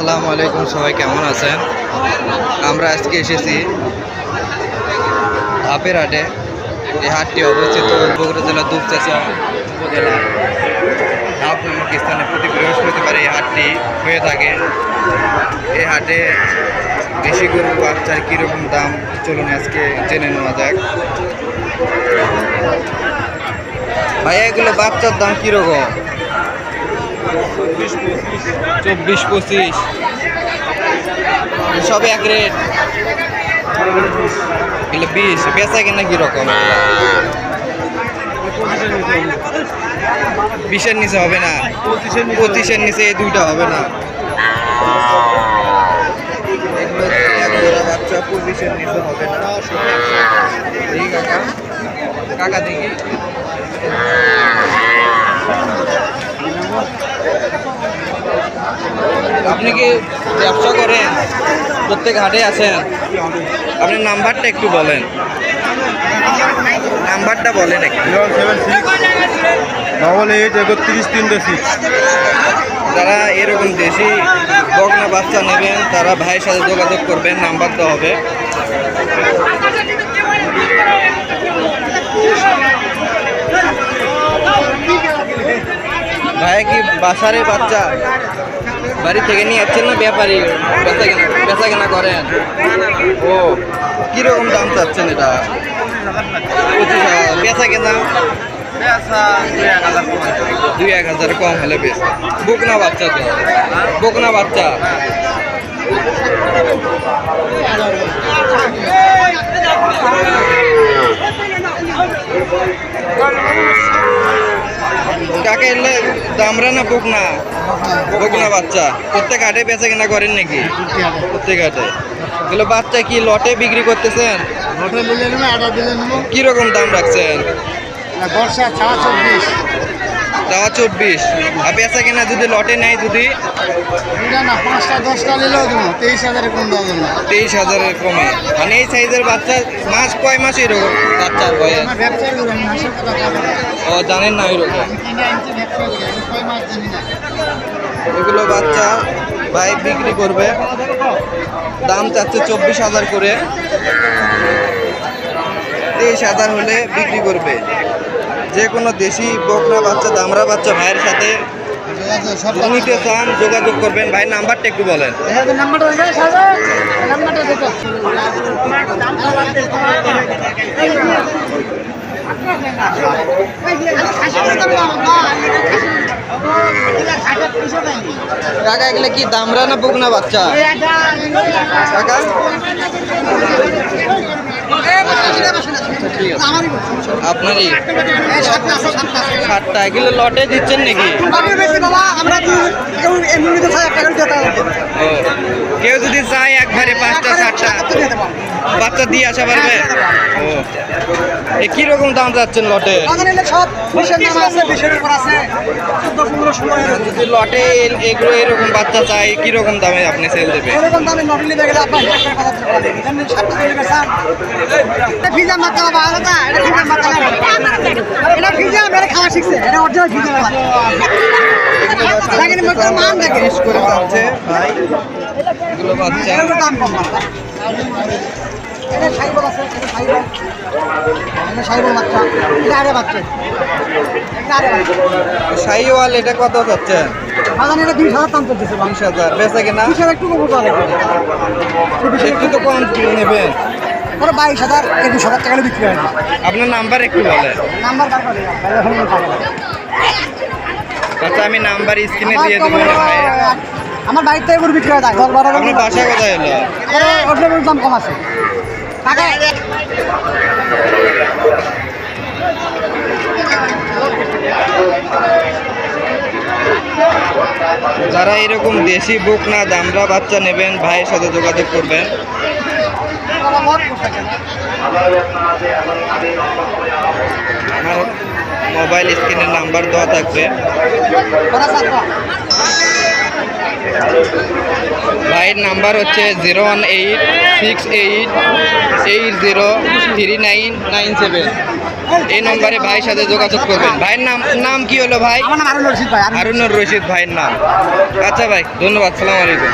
আসসালামু আলাইকুম, সবাই কেমন আছেন? আমরা আজকে এসেছি ধাপের হাটে। এই হাটটি অবস্থিত বগুড়া জেলা দুপচাচা উপজেলা। ধাপ নামক স্থানে প্রতি বৃহস্পতিবার এই হাটটি হয়ে থাকে। এই হাটে দেশি গরু বাচ্চার কীরকম দাম চলুন আজকে জেনে নেওয়া যাক। ভাইয়া, এগুলো বাচ্চার দাম কীরকম? চব্বিশ পঁচিশ। সব এক রেট। এগুলো বিশ। বেচা কিনা কীরকম বিশের নিচে হবে না। পঁচিশের নিচে এই দুইটা হবে না। বাচ্চা পঁচিশের নিচে হবে না কাকা দেখি আপনি কি ব্যবসা করেন? প্রত্যেক হাটে আছেন? আপনার নাম্বারটা একটু বলেন। নাম্বারটা বলেন একটু। Zero seven six double eight একত্রিশ তিনটে সিক্স যারা এরকম দেশি বগনা বাচ্চা নেবেন তারা ভাইয়ের সাথে যোগাযোগ করবেন নাম্বার দেওয়া হবে। ভাই কি বাসারে বাচ্চা? বাড়ি থেকে নিয়ে যাচ্ছেন না ব্যাপারী? বেচা কেনা বেচা কেনা করেন? ও, কীরকম দাম চাচ্ছেন এটা? পঁচিশ হাজার। বেচা কেনা? দুই এক হাজার কম হলে বেশ। বুকনা বাচ্চা তো। বুকনা বাচ্চা কাকে এলে দামরা না বকনা? বকনা বাচ্চা। প্রত্যেক হাটে বেচা কিনা করেন নাকি? প্রত্যেক হাটে। এগুলো বাচ্চা কি লটে বিক্রি করতেছেন? দিলে নেবে আটা দিলে নেব। কীরকম দাম রাখছেন? বর্ষা ছাড়া চব্বিশ দেওয়া চব্বিশ। আর বেচা কেনা যদি লটে নেয় যদি? না পাঁচটা দশটা নিলেও তেইশ হাজারে কম দেওয়া না। তেইশ হাজারের কমে। মানে এই সাইজের বাচ্চা মাস কয় মাস এরকম? বাচ্চার বয়স। ও জানেন না এরকম এগুলো বাচ্চা ভাই বিক্রি করবে। দাম চাচ্ছে চব্বিশ হাজার করে। তেইশ হাজার হলে বিক্রি করবে। যে কোনো দেশি বকনা বাচ্চা দামরা বাচ্চা ভাইয়ের সাথে নিতে চান যোগাযোগ করবেন। ভাই নাম্বারটা একটু বলেন। কাকা এগুলো কি দামরা না বকনা বাচ্চা? কাকা আপনারই? সাতটা। এগুলো লটে দিচ্ছেন নাকি? কেউ যদি চায় একবারে পাঁচটা সাতটা। বাচ্চা দিয়ে আসা পারবে? ও। এ কীরকম দাম যাচ্ছেন লটে? যদি লটে এগুলো এরকম বাচ্চা চাই কীরকম দামে আপনি সেল দেবে শেষ করে যাচ্ছে ভাই। এগুলো বাচ্চা। এটা কত যাচ্ছেন বিশ হাজার বেচা কেনা? একটু তো কম নেবেন বাইশ হাজার একুশ হাজার টাকা বিক্রি হয়। আপনার নাম্বার একটু বলেন। নাম্বার আচ্ছা আমি নাম্বার স্ক্রিনে দিয়ে দেবো। আমার বাড়ির থেকে গরু বিক্রি হয় দশ বারো আপনার বাসা কোথায় হলো ওটার দাম কম আছে। টাকা যারা এরকম দেশি বুক না দামরা বাচ্চা নেবেন ভাইয়ের সাথে যোগাযোগ করবেন। আমার মোবাইল স্ক্রিনের নাম্বার দেওয়া থাকবে। ভাইয়ের নাম্বার হচ্ছে zero one eight six eight eight zero three nine nine seven. এই নম্বরে ভাইয়ের সাথে যোগাযোগ করবেন। ভাইয়ের নাম নাম কি হলো ভাই? আমার নাম আরুন রশিদ রশিদ ভাইয়ের নাম। আচ্ছা ভাই ধন্যবাদ সালাম আলাইকুম।